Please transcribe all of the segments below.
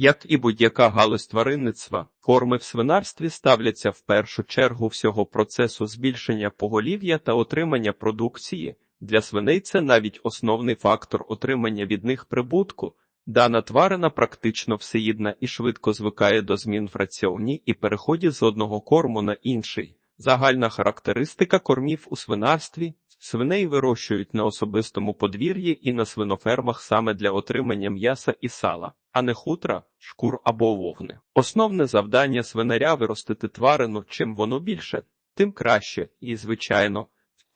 Як і будь-яка галузь тваринництва, корми в свинарстві ставляться в першу чергу всього процесу збільшення поголів'я та отримання продукції. Для свиней це навіть основний фактор отримання від них прибутку. Дана тварина практично всеїдна і швидко звикає до змін в раціоні і переході з одного корму на інший. Загальна характеристика кормів у свинарстві свиней вирощують на особистому подвір'ї і на свинофермах саме для отримання м'яса і сала, а не хутра, шкур або вовни. Основне завдання свинаря виростити тварину, чим воно більше, тим краще, і, звичайно,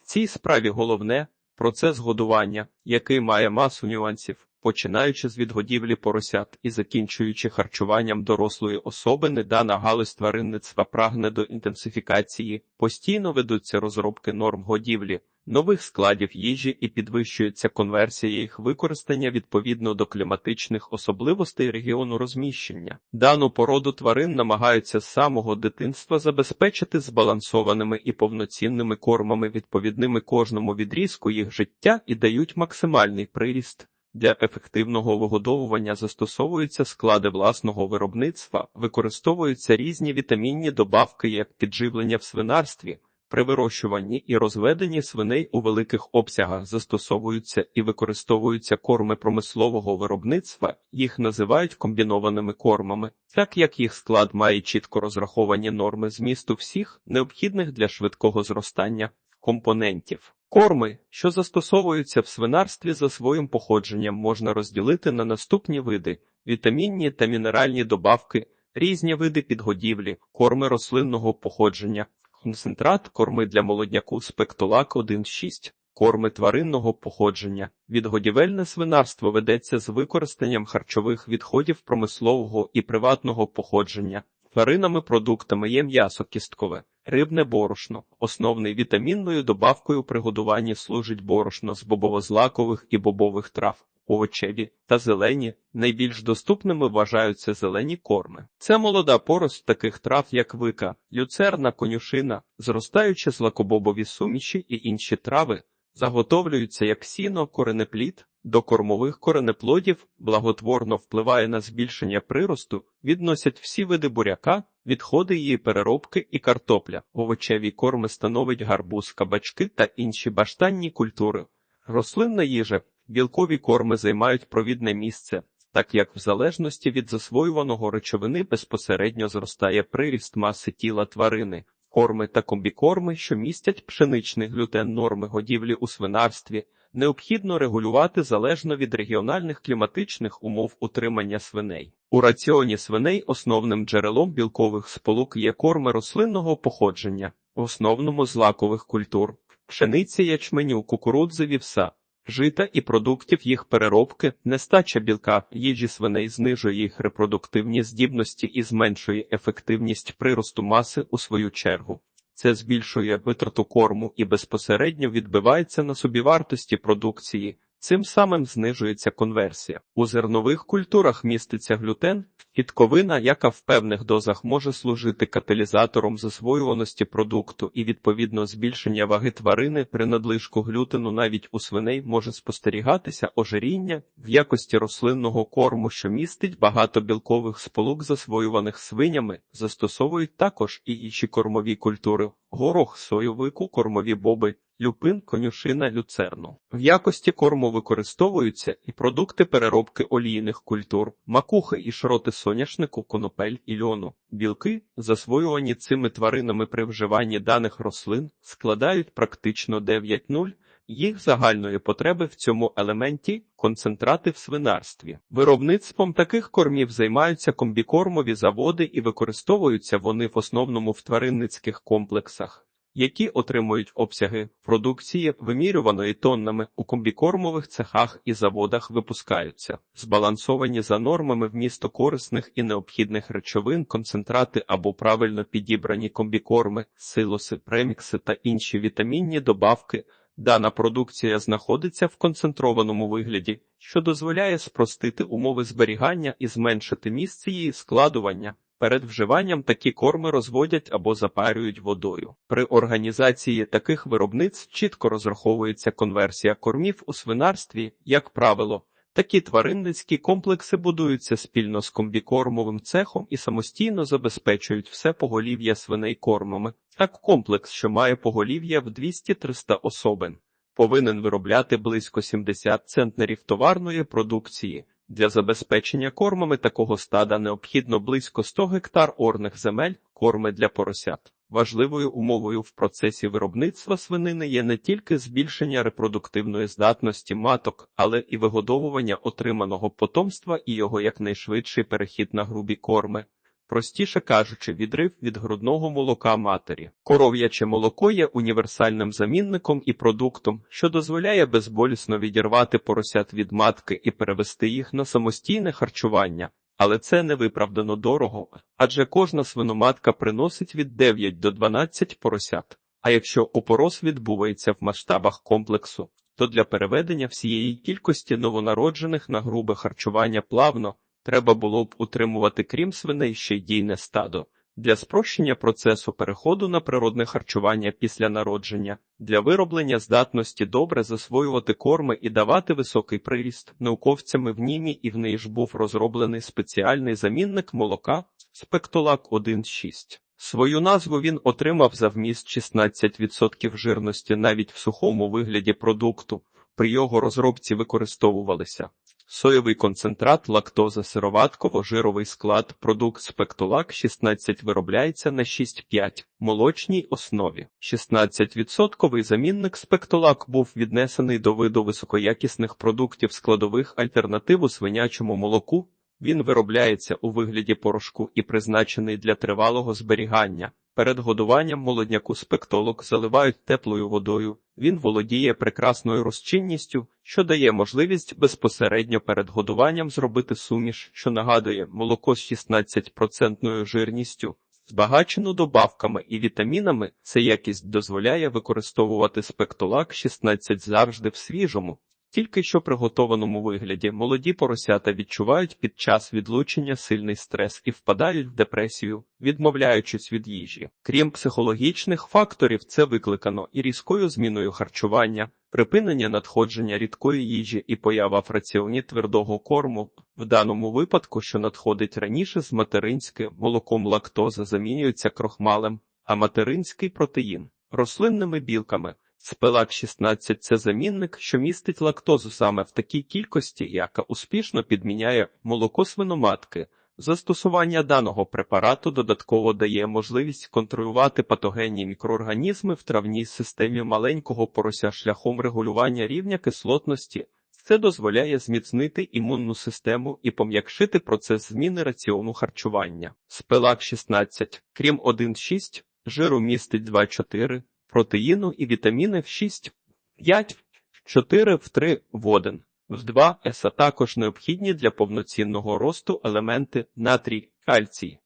в цій справі головне процес годування, який має масу нюансів. Починаючи з відгодівлі поросят і закінчуючи харчуванням дорослої особини, дана галузь тваринництва прагне до інтенсифікації, постійно ведуться розробки норм годівлі, нових складів їжі і підвищується конверсія їх використання відповідно до кліматичних особливостей регіону розміщення. Дану породу тварин намагаються з самого дитинства забезпечити збалансованими і повноцінними кормами, відповідними кожному відрізку їх життя і дають максимальний приріст. Для ефективного вигодовування застосовуються склади власного виробництва, використовуються різні вітамінні добавки як підживлення в свинарстві. При вирощуванні і розведенні свиней у великих обсягах застосовуються і використовуються корми промислового виробництва, їх називають комбінованими кормами, так як їх склад має чітко розраховані норми змісту всіх необхідних для швидкого зростання компонентів. Корми, що застосовуються в свинарстві за своїм походженням, можна розділити на наступні види: вітамінні та мінеральні добавки, різні види підгодівлі, корми рослинного походження, концентрат, корми для молодняку спектолак 1,6, корми тваринного походження. Відгодівельне свинарство ведеться з використанням харчових відходів промислового і приватного походження. Тваринами продуктами є м'ясо кісткове, рибне борошно. Основною вітамінною добавкою при годуванні служить борошно з бобовозлакових і бобових трав, овочеві та зелені. Найбільш доступними вважаються зелені корми. Це молода порость таких трав, як вика, люцерна, конюшина, зростаючи злакобобові суміші і інші трави, заготовлюються як сіно, коренеплід, до кормових коренеплодів благотворно впливає на збільшення приросту, відносять всі види буряка, відходи її переробки і картопля, овочеві корми становить гарбуз, кабачки та інші баштанні культури. Рослинна їжа, білкові корми займають провідне місце, так як в залежності від засвоюваного речовини безпосередньо зростає приріст маси тіла тварини. Корми та комбікорми, що містять пшеничний глютен норми годівлі у свинарстві, необхідно регулювати залежно від регіональних кліматичних умов утримання свиней. У раціоні свиней основним джерелом білкових сполук є корми рослинного походження, в основному злакових культур, пшениці ячменю, кукурудзи, вівса. Жита і продуктів їх переробки, нестача білка їжі свиней знижує їх репродуктивні здібності і зменшує ефективність приросту маси у свою чергу. Це збільшує витрату корму і безпосередньо відбивається на собівартості продукції, цим самим знижується конверсія. У зернових культурах міститься глютен, Фітковина, яка в певних дозах може служити каталізатором засвоюваності продукту і відповідно збільшення ваги тварини при надлишку глютену навіть у свиней може спостерігатися ожиріння в якості рослинного корму, що містить багато білкових сполук, засвоюваних свинями, застосовують також і інші кормові культури. Горох, сойовику, кормові боби, люпин, конюшина, люцерну. В якості корму використовуються і продукти переробки олійних культур, макухи і шроти соняшнику, конопель і льону. Білки, засвоювані цими тваринами при вживанні даних рослин, складають практично 9,0 їх загальної потреби в цьому елементі концентрати в свинарстві. Виробництвом таких кормів займаються комбікормові заводи і використовуються вони в основному в тваринницьких комплексах. Які отримують обсяги продукції, вимірюваної тоннами у комбікормових цехах і заводах випускаються, збалансовані за нормами вмісто корисних і необхідних речовин, концентрати або правильно підібрані комбікорми, силоси, премікси та інші вітамінні добавки. Дана продукція знаходиться в концентрованому вигляді, що дозволяє спростити умови зберігання і зменшити місце її складування. Перед вживанням такі корми розводять або запарюють водою. При організації таких виробництв чітко розраховується конверсія кормів у свинарстві, як правило, Такі тваринницькі комплекси будуються спільно з комбікормовим цехом і самостійно забезпечують все поголів'я свиней кормами. Так комплекс, що має поголів'я в 200-300 особин, повинен виробляти близько 70 центнерів товарної продукції. Для забезпечення кормами такого стада необхідно близько 100 гектар орних земель, корми для поросят. Важливою умовою в процесі виробництва свинини є не тільки збільшення репродуктивної здатності маток, але і вигодовування отриманого потомства і його якнайшвидший перехід на грубі корми. Простіше кажучи, відрив від грудного молока матері. Коров'яче молоко є універсальним замінником і продуктом, що дозволяє безболісно відірвати поросят від матки і перевести їх на самостійне харчування. Але це невиправдано дорого, адже кожна свиноматка приносить від 9 до 12 поросят. А якщо опорос відбувається в масштабах комплексу, то для переведення всієї кількості новонароджених на грубе харчування плавно треба було б утримувати крім свиней ще й дійне стадо. Для спрощення процесу переходу на природне харчування після народження, для вироблення здатності добре засвоювати корми і давати високий приріст, науковцями в Німі і в неї ж був розроблений спеціальний замінник молока спектолак 1.6. Свою назву він отримав за вміст 16% жирності навіть в сухому вигляді продукту. При його розробці використовувалися соєвий концентрат, лактоза сироватково-жировий склад, продукт спектолак 16 виробляється на 6,5 молочній основі. 16% замінник спектолак був віднесений до виду високоякісних продуктів складових альтернативу свинячому молоку. Він виробляється у вигляді порошку і призначений для тривалого зберігання. Перед годуванням молодняку спектолок заливають теплою водою. Він володіє прекрасною розчинністю, що дає можливість безпосередньо перед годуванням зробити суміш, що нагадує молоко з 16% жирністю. Збагачену добавками і вітамінами, ця якість дозволяє використовувати спектолак 16 завжди в свіжому, тільки що приготованому вигляді молоді поросята відчувають під час відлучення сильний стрес і впадають в депресію, відмовляючись від їжі. Крім психологічних факторів, це викликано і різкою зміною харчування, припинення надходження рідкої їжі і поява в раціоні твердого корму. В даному випадку, що надходить раніше з материнським молоком лактоза замінюється крохмалем, а материнський протеїн рослинними білками. Спелак 16 – це замінник, що містить лактозу саме в такій кількості, яка успішно підміняє молоко свиноматки. Застосування даного препарату додатково дає можливість контролювати патогенні мікроорганізми в травній системі маленького порося шляхом регулювання рівня кислотності. Це дозволяє зміцнити імунну систему і пом'якшити процес зміни раціону харчування. Спелак 16, крім 1,6, жиру містить 2,4, протеїну і вітаміни в 6, 5, 4 в 3 в 1. В 2 С, також необхідні для повноцінного росту елементи натрій, кальцій,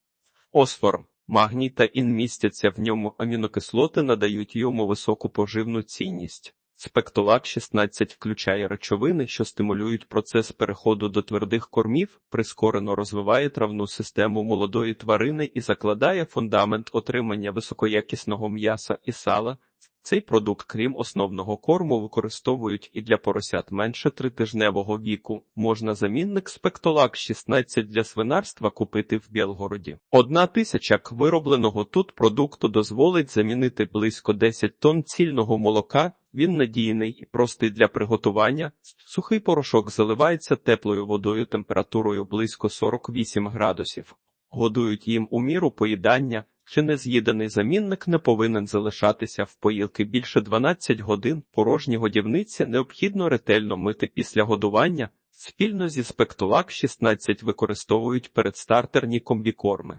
осфор, магній та ін містяться в ньому амінокислоти надають йому високу поживну цінність. Спектолак 16 включає речовини, що стимулюють процес переходу до твердих кормів, прискорено розвиває травну систему молодої тварини і закладає фундамент отримання високоякісного м'яса і сала. Цей продукт, крім основного корму, використовують і для поросят менше тритижневого віку. Можна замінник спектолак 16 для свинарства купити в Білгороді. Одна тисяча к виробленого тут продукту дозволить замінити близько 10 тонн цільного молока. Він надійний і простий для приготування. Сухий порошок заливається теплою водою температурою близько 48 градусів. Годують їм у міру поїдання. Чи нез'їданий замінник не повинен залишатися в поїлки більше 12 годин. Порожні годівниці необхідно ретельно мити після годування. Спільно зі спектулак 16 використовують передстартерні комбікорми.